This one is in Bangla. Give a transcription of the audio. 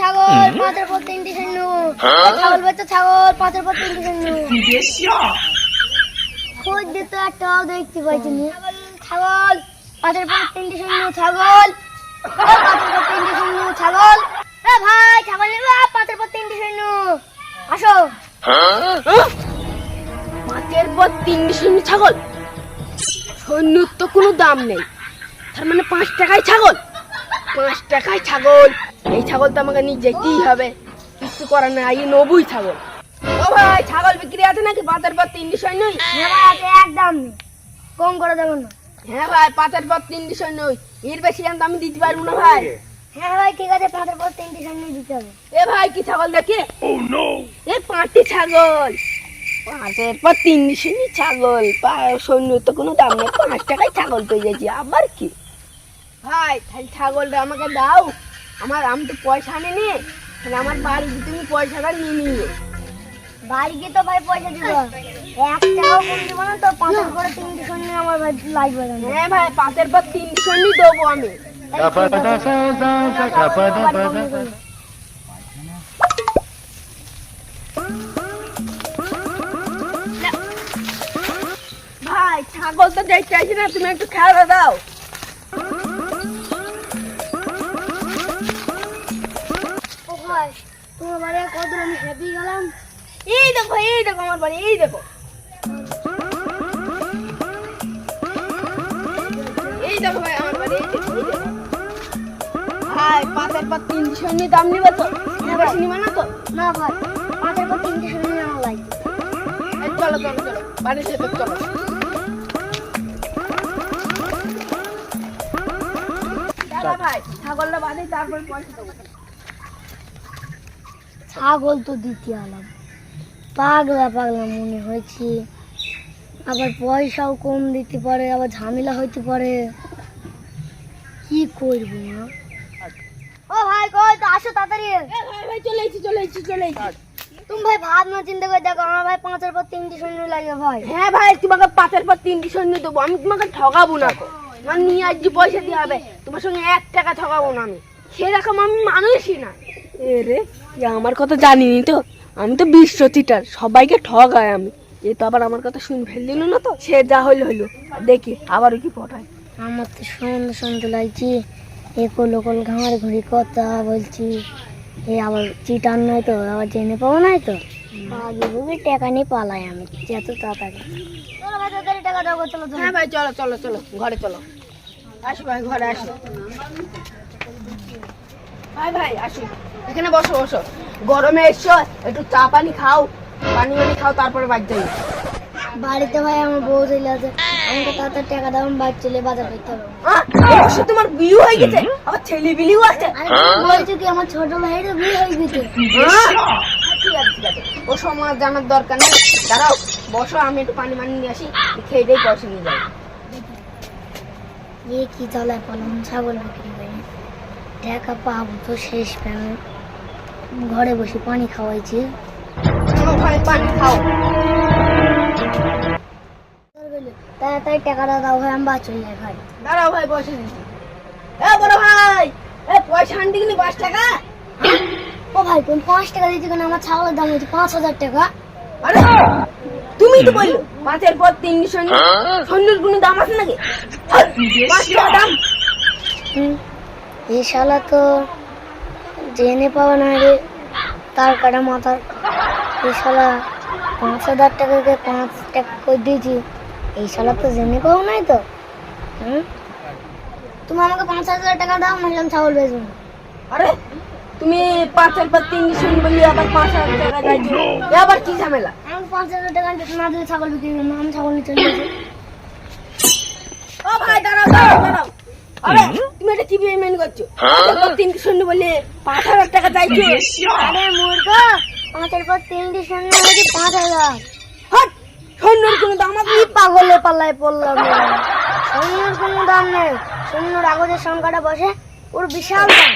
ছাগল পাঁচের পর তিনটি শূন্য ছাগল বেচো ছাগল পাঁচের পর তিনটি শূন্য খোঁজ দিতে একটাও দেখতে পাইছি নি। ছাগল পাঁচের পর তিনটি শূন্য ছাগল। পাঁচের পর তিনটি শূন্য ছাগল এ ভাই ছাগল নেবে পাঁচের পর তিনটি শূন্য আসো। পাঁচের পর তিনটি শূন্য ছাগল। সৈন্যর তো কোনো দাম নেই। তার মানে পাঁচ টাকায় ছাগল। পাঁচ টাকায় ছাগল। এই ছাগল তো আমাকে নিয়ে যেতেই হবে। কিছু করার নেই আগে নবুই ছাগল। ও ভাই ছাগল বিক্রি আছে নাকি? পাঁচের পর তিনটি সৈন্য হ্যাঁ ভাই আছে একদম। কম করে দেবেন না। হ্যাঁ ভাই পাঁচের পর তিনটি সৈন্য এর বেশি দাম আমি দিতে পারব না ভাই। হ্যাঁ ভাই ঠিক আছে পাঁচের পর তিনটি দিতে হবে। এ ভাই কি ছাগল দেখে? এ পাঁচটি ছাগল। পাঁচের পর তিনটি সৈন্য ছাগল। পা- সৈন্য তো কোনো দাম নেই। পাঁচ টাকায় ছাগল পেয়ে যাচ্ছি আবার কি? ভাই তাহলে ছাগলটা আমাকে দাও। আমার আমি তো পয়সা আনিনি তাহলে আমার বাড়িতে তুমি পয়সাটা নিয়ে নিয়ে বাড়ি গিয়ে তো ভাই পয়সা দিব। এক টাকাও কম দিব না তো পাঁচের করে তিনটি শূন্য আমার ভাই লাগবে না হ্যাঁ ভাই পাঁচের পর তিনটি সৈন্য দেবো আমি। ভাই ছাগল তো দেখতে চাইছি না তুমি একটু খেয়াল দাও। তোমার বাড়ি আমি হ্যাপি গেলাম? এই দেখো এই দেখো আমার বাড়ি এই দেখো। এই দেখো ভাই আমার বাড়ি এই দেখো, ভাই পাঁচের পর তিন সৈন্য দাম নিবে তো? বেশি নিবে না তো? না ভাই পাঁচের পর তিনটি শূন্য আমার লাগবে চলো চলো চলো বাড়িতে তো চলো। দাদা ভাই ছাগলটা বাঁধি তারপর পয়সা দেবো। ছাগল তো দিতে আলাম পাগলা পাগলা মনে হয়েছে। আবার পয়সাও কম দিতে পারে আবার ঝামেলা হইতে পারে। কি করব না ও ভাই কই তো আসো তাড়াতাড়ি। এ ভাই ভাই চলে এসেছি চলে এসেছি চলে এসেছি। তুমি ভাই ভাত না চিন্তা করে দেখো আমার ভাই পাঁচের পর তিনটি শূন্য লাগে ভাই। হ্যাঁ ভাই তোমাকে পাঁচের পর তিনটি সৈন্য দেবো আমি তোমাকে ঠকাবো না আমার নিয়ে আসছি পয়সা দিয়ে হবে তোমার সঙ্গে এক টাকা ঠকাবো না আমি। সেরকম আমি মানুষই না। এ রে আমার কথা জানিনি তো? আমি তো বিশ্ব চিটার সবাইকে ঠগাই আমি। এ তো আবার আমার কথা শুনে ফেল দিল না তো? সে যা হইল হইল। দেখি আবারও কি পটায়। আমার তো সুন্দর সুন্দর লাগছে একল ওকল ঘামার ঘুরি কথা বলছি। এ আবার চিটার নয় তো আবার জেনে পাবো নাই তো? আগে ভেবে টাকা নিয়ে পালাই আমি যত তাড়াতাড়ি। চলো ভাই তাড়াতাড়ি টাকা দাও চলো চলো। হ্যাঁ ভাই চলো চলো চলো ঘরে চলো। আসো ভাই ঘরে আসো। ভাই ভাই আসো। এখানে বসো বসো। গরমে এসছো একটু চা পানি খাও পানি পানি খাও তারপরে বাদ যাই। বাড়িতে ভাই আমার বউ চলে আছে আমাকে তাড়াতাড়ি টাকা দাও আমি বাড়ি চলে বাজার করতে হবে অবশ্য তোমার বিয়ে হয়ে গেছে। আবার ছেলে বিলিও আছে বলছো কি আমার ছোট ভাইয়ের বিয়ে হয়ে গেছে? ঠিক আছে ঠিক আছে। ও সময় জানার দরকার নেই। দাঁড়াও বসো আমি একটু পানি মানি নিয়ে আসি। খেয়ে দিয়ে পয়সা নিয়ে যাব এ কি জ্বালায় পালাম ছাগল বিক্রি করে টাকা পাবো তো শেষ প্যান ঘরে বসে পানি খাওয়াইছি। চলো পানি খাও। তাড়াতাড়ি টাকাটা দাও ভাই আমি চলে যাই ভাই। দাঁড়াও ভাই পয়সা দিচ্ছি এ বড় ভাই এ পয়সা আনতে গেলি পাঁচ টাকা? ও ভাই তুমি পাঁচ টাকা দিচ্ছি কেন? আমার ছাগলের দাম হচ্ছে পাঁচ হাজার টাকা। আরে তুমি তো বলল পাঁচের পর তিন সৈন্য সৈন্যর কোনো দাম আছে নাকি? পাঁচ টাকা দাম। হুম। এই শালা তো জেনে পাবে না রে তার কাটা মাথার। এই শালা পাঁচ হাজার টাকাকে পাঁচ টাকা করে দিয়েছি এই শালা তো জেনে পাবো নাই তো। হুম? তুমি আমাকে পাঁচ হাজার টাকা দাও নাহলে আমি ছাগল বেচবো আরে তুমি পাঁচের পর তিন সৈন্য বললি আবার পাঁচ হাজার টাকা চাইছো আবার কি ঝামেলা? আমি পাঁচ হাজার টাকা না দিলে ছাগল বিক্রি করব না আমি ছাগল যাচ্ছি ও ভাই দাঁড়াও দাঁড়াও দাঁড়াও। তুমি এটা কি পেমেন্ট করছ? পাঁচের পর তিন পাঁচ হাজার টাকা চাইছো? আরে মূর্খ! পাঁচের পর তিনটি শূন্য হয়েছে পাঁচ হাজার। হট! সৈন্যর কোনো দাম আছে? পাগলে পাল্লায় পড়লাম রে। সৈন্যর কোনো দাম নেই। সৈন্যর আগজের সংখ্যাটা বসে ওর বিশাল দাম।